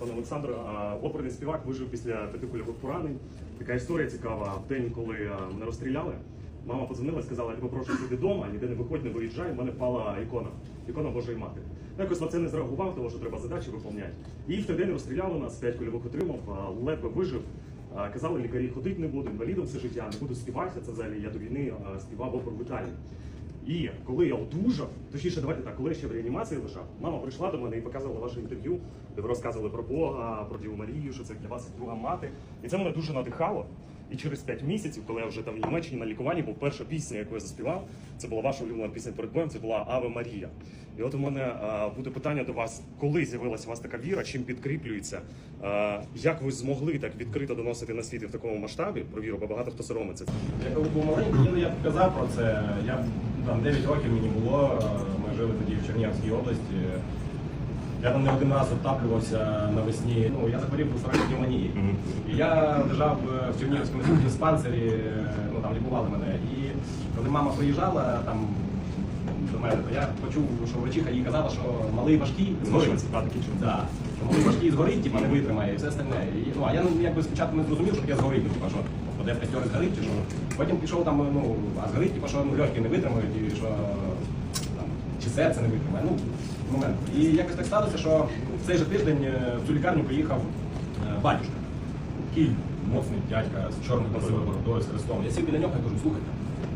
пане Олександре. Оперний співак вижив після п'яти кульових поранень. Така історія цікава. В день, коли мене розстріляли, мама подзвонила і сказала, я тебе прошу сиди вдома, ніде не виходь, не виїжджай, в мене впала ікона, ікона Божої Матері. Ну, Якось на це не зреагував, тому що треба задачі виповняти. І в той день розстріляли нас, п'ять кульових отримав, ледве вижив. Казали лікарі, ходить не буду, інвалідом все життя, не буду співати. Це взагалі я до війни співав опер в Італії. І коли я одужав, точніше, давайте так, коли я ще в реанімації лежав, мама прийшла до мене і показувала ваше інтерв'ю, де ви розказували про Бога, про Діву Марію, що це для вас друга мати. І це мене дуже надихало. І через 5 місяців, коли я вже там в Німеччині на лікуванні, був перша пісня, яку я заспівав. Це була ваша улюблена пісня перед боєм, це була Аве Марія. І от у мене буде питання до вас, коли з'явилася у вас така віра, чим підкріплюється? Як ви змогли так відкрито доносити на світ в такому масштабі про віру, бо багато хто соромиться. Я коли був маленький, я казав про це. Я там 9 років мені було. е, Ми жили тоді в Чернігівській області. Я там не один раз обтаплювався навесні. Ну, я захворів по пневмонії. І я лежав в Чернігівському диспансері, ну там лікували мене. І коли мама приїжджала там до мене, то я почув, що врачиха їй казала, що малий важкий згорить. Да. Що малий важкий згорить, типа не витримає і все остальне. І, ну, а я ну, якби спочатку не зрозумів, що таке згорить, типа, що в костер згорить чи що. Потім пішов там, ну, а згорить, типа, що ну, легкі не витримають, і що там, чи серце не витримає. Ну, момент. І якось так сталося, що в цей же тиждень е, в цю лікарню приїхав е, батюшка. Такий моцний дядька з чорною красивою бородою, з хрестом. Я сів біля нього і кажу, слухайте.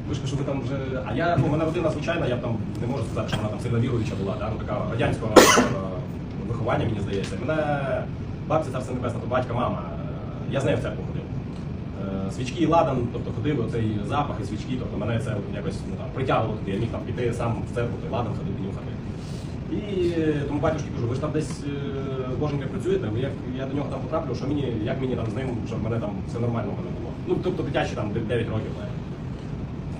Ви ж що ви там вже. А я, ну, мене родина звичайна, я б там не можу сказати, що вона там сильно віруюча була, да? ну, така радянського е, виховання, мені здається. Мене бабця царство небесна, то батька, мама. Я з нею в церкву ходив. Е, Свічки і ладан, тобто ходив оцей запах і свічки, тобто мене це якось ну, там, притягувало туди. Я міг там піти сам в церкву, той ладан ходити, нюхати. І е, тому батюшки кажу, ви ж там десь е, з Боженькою працюєте, ви як я до нього там потраплю, що мені, як мені там з ним, щоб мене там все нормально в мене було. Ну, тобто дитячі там 9 років.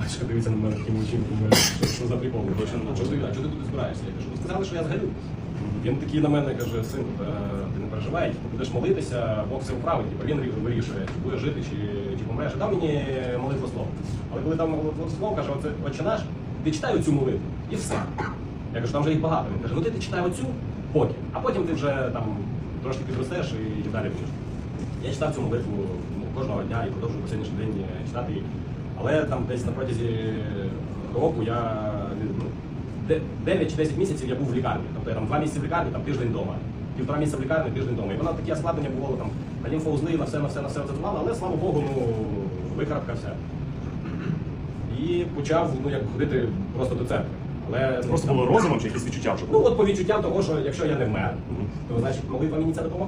Батюшка дивиться на мене таким думає, що, що за прикол? А чого ти, а чого ти тут збираєшся? Я кажу, ви сказали, що я згорю. Він такий на мене каже, син, е, ти не переживай, ти будеш молитися, Бог все вправить, типу, він вирішує, чи будеш жити, чи, чи помреш. Дав мені молитву слово. Але коли дав молитву слово, каже, оце отче наш, ти читай оцю молитву і все. Я кажу, там вже їх багато. Він каже, ну ти, ти читай оцю поки, а потім ти вже там трошки підростеш і далі будеш. Я читав цю молитву ну, кожного дня і продовжую по сьогоднішній день е, читати її. Але там десь на протязі року я ну, 9 чи 10 місяців я був в лікарні. Тобто я там 2 місяці в лікарні, там тиждень вдома. Півтора місяця в лікарні, тиждень вдома. І вона таке складення було там на лімфоузли, на все, на все, на все це мало, але слава Богу, ну викарабкався. І почав ну, як ходити просто до церкви. Але Це просто там- було розумом чи якісь відчуття Ну от по відчуттям того, що якщо я не вмер, то значить молитва мені це допомогла.